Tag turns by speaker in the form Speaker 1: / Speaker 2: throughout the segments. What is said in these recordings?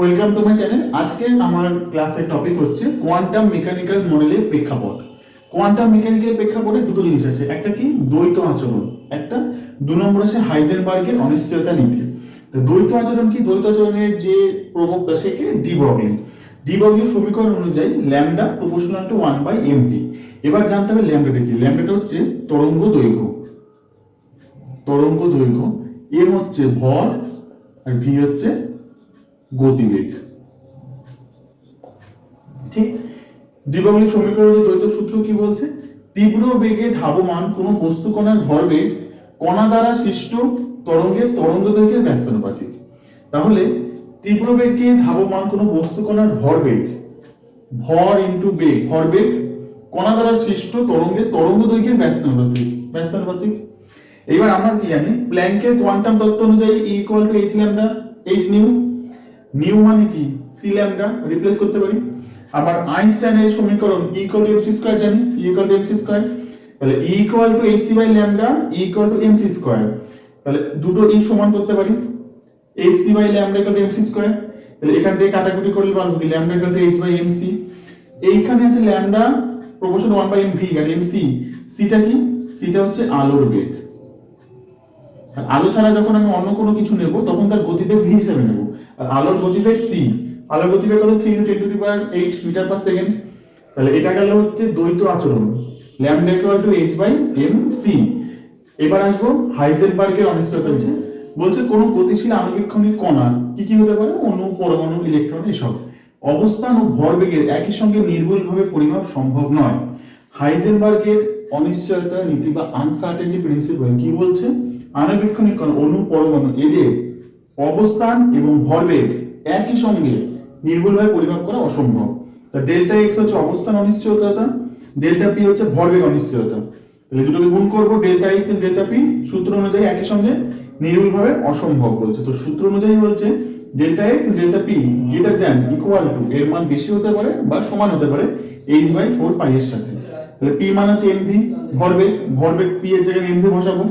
Speaker 1: Welcome to my channel আজকে আমার ক্লাসের টপিক হচ্ছে কোয়ান্টাম মেকানিক্যাল মডেলের প্রেক্ষাপট। কোয়ান্টাম মেকানিক্যাল প্রেক্ষাপটে দুটো জিনিস আছে। একটা কি? দ্বৈত আচরণ। একটা, দু নম্বর আছে হাইজেনবার্গের অনিশ্চয়তা নীতি। তো দ্বৈত আচরণ কি? দ্বৈত আচরণের যে প্রবক্তা সেকে ডিবগলিং ডিবগলিং সমীকরণ অনুযায়ী lambda proportional to one by M V এবার জানতে হবে ল্যামডাটা কি? ল্যামডাটা হচ্ছে তরঙ্গ দৈর্ঘ্য। তরঙ্গ দৈর্ঘ্য। এম হচ্ছে ভর, আর ভি হচ্ছে গতিবেগ ঠিক? দ্বিপাবলী সমীকরণের দ্বৈত সূত্র কি বলছে? তীব্র বেগে ধাবমান কোনো বস্তু কণার ভরবেগ কণা দ্বারা সৃষ্ট তরঙ্গের তরঙ্গ দৈর্ঘ্যের ব্যস্তানুপাতিক তাহলে তীব্র বেগে ধাবমান কোনো বস্তু কণার ভরবেগ ভর ইনটু বেগ ভরবেগ কণা দ্বারা সৃষ্ট তরঙ্গের তরঙ্গ দৈর্ঘ্যের ব্যস্তানুপাতিক ব্যস্তানুপাতিক এবার আমরা কি জানি? প্ল্যাঙ্কের কোয়ান্টাম তত্ত্ব অনুযায়ী equal to H lambda H nu nu মানে কি? সি ল্যামডা রিপ্লেস করতে পারি? আবার আইনস্টাইনের সমীকরণ E equal to M C square জানি? E equal to M C square তাহলে E equal to H C by lambda E equal to M C square তাহলে দুটো ই সমান করতে পারি। H C by lambda equal to M C square তাহলে এখান থেকে কাটাকুটি করলে পারব কি? Lambda equal to H by M C এইখানে আছে lambda proportion 1 by M V R M C সিটা কি? সিটা হচ্ছে আলোর বেগ। আলো ছাড়া যখন আমি অন্য কোনো কিছু নেব তখন তার গতিবেগ ভি হিসেবে নেব। আর আলোর গতিবেগ সি আলোর গতিবেগ কত? Three into ten to the power eight metre per second তাহলে এটা গেল হচ্ছে দ্বৈত আচরণ। Lambda equal to H by M C এবার আসব হাইজেনবার্গের অনিশ্চয়তা বিষয় বলছে, কোনো গতিশীল আণুবীক্ষণিক কণা কি কি হতে পারে? অণু, পরমাণু ইলেকট্রন এসব। অবস্থান ও ভরবেগের একই সঙ্গে নির্ভুলভাবে পরিমাপ সম্ভব নয়। হাইজেনবার্গের অনিশ্চয়তা, নীতি বা আনসার্টেনটি প্রিন্সিপাল কি বলছে? আণুবীক্ষণিক অণু পরমাণু, এদের অবস্থান এবং ভরবেগ একই সঙ্গে নির্ভুলভাবে পরিমাপ করা অসম্ভব। তা ডেল্টা এক্স হচ্ছে অবস্থান অনিশ্চয়তা ডেল্টা পি হচ্ছে ভরবেগ অনিশ্চয়তা। তাহলে দুটোকে গুণ করব delta X and delta P সূত্র অনুযায়ী একই সঙ্গে নির্ভুলভাবে অসম্ভব বলছে। তো সূত্র অনুযায়ী বলছে delta X delta P greater than equal to এর মান বেশি হতে পারে বা সমান হতে পারে এইচ বাই ফোর পাই এর সাথে। তাহলে পি মান হচ্ছে এমভি ভরবেগ ভরবেগ পি এর জায়গায় এমভি বসাবো।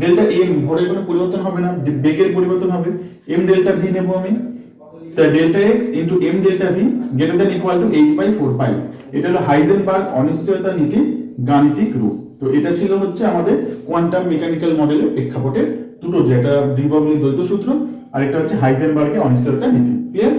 Speaker 1: ডেল্টা এম ভরের কোনো পরিবর্তন হবে না বেগের পরিবর্তন হবে। এম ডেল্টা ভি নেব আমি। তা delta X into M delta V greater than equal to H by four pi এটা হলো হাইজেনবার্গ অনিশ্চয়তা নীতি, গাণিতিক রূপ। তো এটা ছিল হচ্ছে আমাদের কোয়ান্টাম মেকানিক্যাল মডেলের প্রেক্ষাপটে দুটো, যেটা ডিবগলি দ্বৈত সূত্র আর একটা হচ্ছে হাইজেনবার্গের অনিশ্চয়তা নীতি। ক্লিয়ার